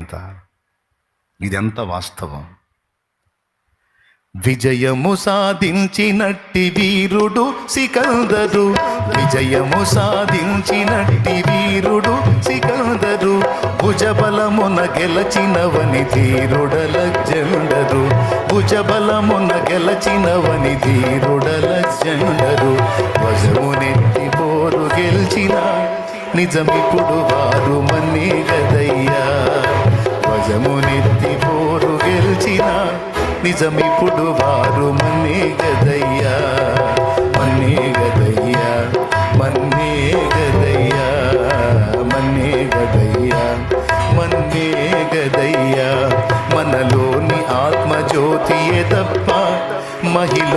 ఎంత ఇదెంత వాస్తవం? విజయము సాధించినట్టి వీరుడు సికందరు. విజయము సాధించినట్టి వీరుడు సికందరు. భుజబలమున గెలచినవని ధీరుడల జెండరు. భుజబలమున గెలచినవని ధీరుడల జెండరు. వజమునెత్తి పోరు గెలిచిన నిజమిప్పుడు వారు నిజమునెత్తి పోరు గెలిచిన నిజమిప్పుడు వారు మన్నే గదయ్యా మన్నే గదయ్యా మన్నే గదయ్యా మన్నే గదయ్యా మన్నే గదయ్యా. మనలోని ఆత్మజ్యోతియే తప్ప మహిళ